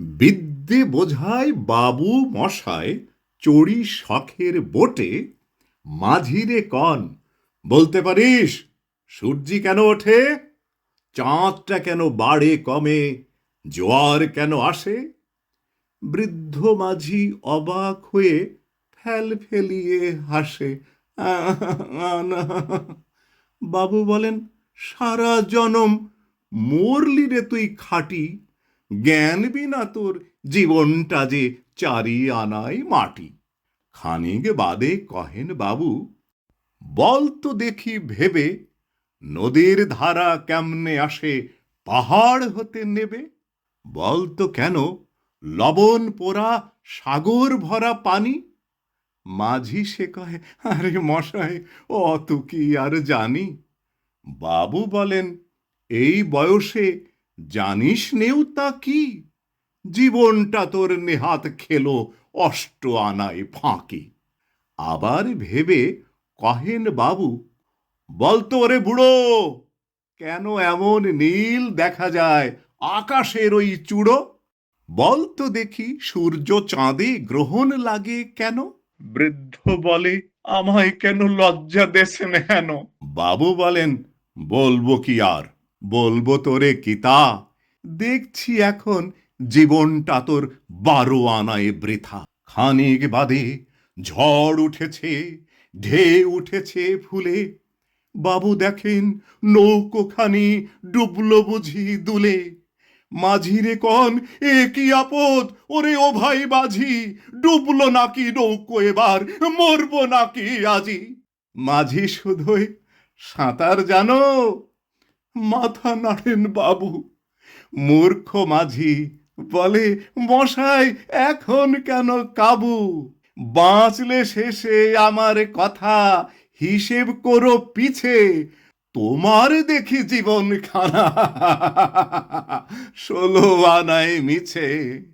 বিদ্যে বোঝায় বাবু মশায় চড়ি শখের বোটে, মাঝিরে কন, বলতে পারিস, সূর্যি কেন ওঠে চাঁদটা কেন বাড়ে কমে, জোয়ার কেন আসে বৃদ্ধ মাঝি অবাক হয়ে ফেল ফেলিয়ে হাসে। বাবু বলেন, সারা জনম মরলি রে তুই খাটি জ্ঞান বিনা তোর জীবনটা যে চারি আনাই মাটি। খানিক বাদে কহেন বাবু, বল তো দেখি ভেবে, নদীর ধারা কেমনে আসে, পাহাড় হতে নেবে? বল তো কেন লবণ পোড়া সাগর ভরা পানি? মাঝি সে কহে, আরে মশাই, অত কি আর জানি? বাবু বলেন, এই বয়সে জানিস নেও তা কি? জীবনটা তোর নেহাত খেলো অষ্ট আনায় ফাঁকি। আবার ভেবে কহেন বাবু বলতো ওরে বুড়ো কেন এমন নীল দেখা যায় আকাশের ওই চূড়ো? বলতো দেখি সূর্য চাঁদে গ্রহণ লাগে কেন? বৃদ্ধ বলে আমায় কেন লজ্জা দেশেন হেন? বাবু বলেন বলব কি আর? বলব তোরে কিতা, দেখছি এখন জীবনটা তোর বারো আনায় বৃথা। খানিক বাদে ঝড় উঠেছে ঢে উঠেছে ফুলে, বাবু দেখেন নৌকোখানি ডুবলো বুঝি দুলে। মাঝিরে কন, এ কি আপদ? ওরে ও ভাই বাঝি ডুবলো নাকি নৌকো এবার, মরবো নাকি আজি? মাঝি শুধুই, সাঁতার জানো? মাথা নাড়েন বাবু। মূর্খ মাঝি বলে, মশাই, এখন কেন কাবু? বাঁচলে শেষে আমার কথা। হিসেব করো পিছে। তোমার দেখি জীবন খানা। ষোলো আনায় মিছে।